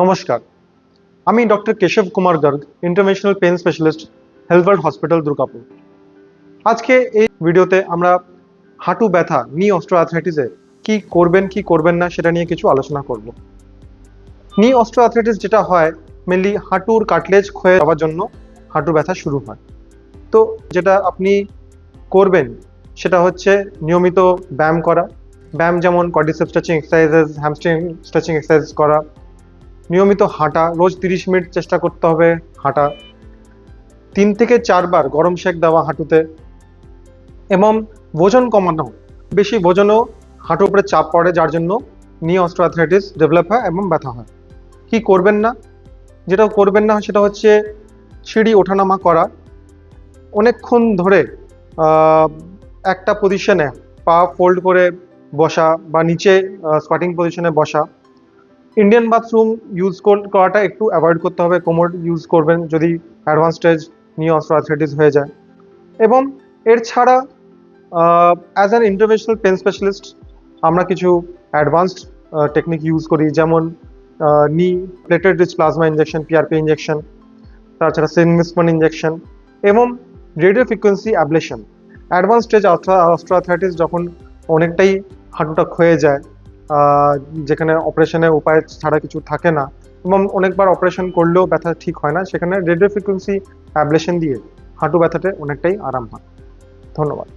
নমস্কার। আমি doctor Keshab Kumar Garg, international pain specialist, healthworld hospital, Durgapur. আজকে এই ভিডিওতে আমরা হাঁটু ব্যথা নি অস্ট্রোআথরাইটিসে কি করবেন কি করবেন না, সেটা নিয়ে কিছু আলোচনা করব। নি অস্ট্রোআথরাইটিস যেটা হয় মেনলি হাঁটুর কাটলেজ ক্ষয়ে যাওয়ার জন্য হাঁটুর ব্যথা শুরু হয়। তো যেটা আপনি করবেন, সেটা হচ্ছে নিয়মিত ব্যায়াম করা। ব্যায়াম যেমন quadriceps stretching exercises hamstring stretching exercise করা নিয়মিত হাঁটা, রোজ তিরিশ মিনিট চেষ্টা করতে হবে হাঁটা। তিন থেকে চারবার গরম শেক দেওয়া হাঁটুতে। এবং ওজন কমানো, বেশি ওজনও হাঁটুর উপরে চাপ পড়ে, যার জন্য নি অস্ট্রোআথরাইটিস ডেভেলপ হয় এবং ব্যথা হয়। কি করবেন না? যেটা করবেন না সেটা হচ্ছে সিঁড়ি ওঠানামা করা। অনেকক্ষণ ধরে একটা পজিশনে পা ফোল্ড করে বসা বা নিচে স্কোয়াটিং পজিশনে বসা। ইন্ডিয়ান বাথরুম ইউজ করাটা একটু অ্যাভয়েড করতে হবে। কোমোড ইউজ করবেন যদি অ্যাডভান্স স্টেজ নিয়ে অস্ট্রোআথরাইটিস হয়ে যায়। এবং এর ছাড়া as an interventional pain specialist আমরা কিছু অ্যাডভান্সড টেকনিক ইউজ করি। যেমন knee platelet rich plasma injection PRP injection তাছাড়া সিনমিসমান ইঞ্জেকশন এবং radio frequency ablation advance stage osteoarthritis যখন অনেকটাই হাঁটুটা ক্ষয়ে যায় যেখানে অপারেশনের উপায় ছাড়া কিছু থাকে না, এবং অনেকবার অপারেশন করলেও ব্যথা ঠিক হয় না, সেখানে রেডিও ফ্রিকোয়েন্সি অ্যাবলেশন দিয়ে হাঁটু ব্যথাতে অনেকটাই আরাম হয়। ধন্যবাদ।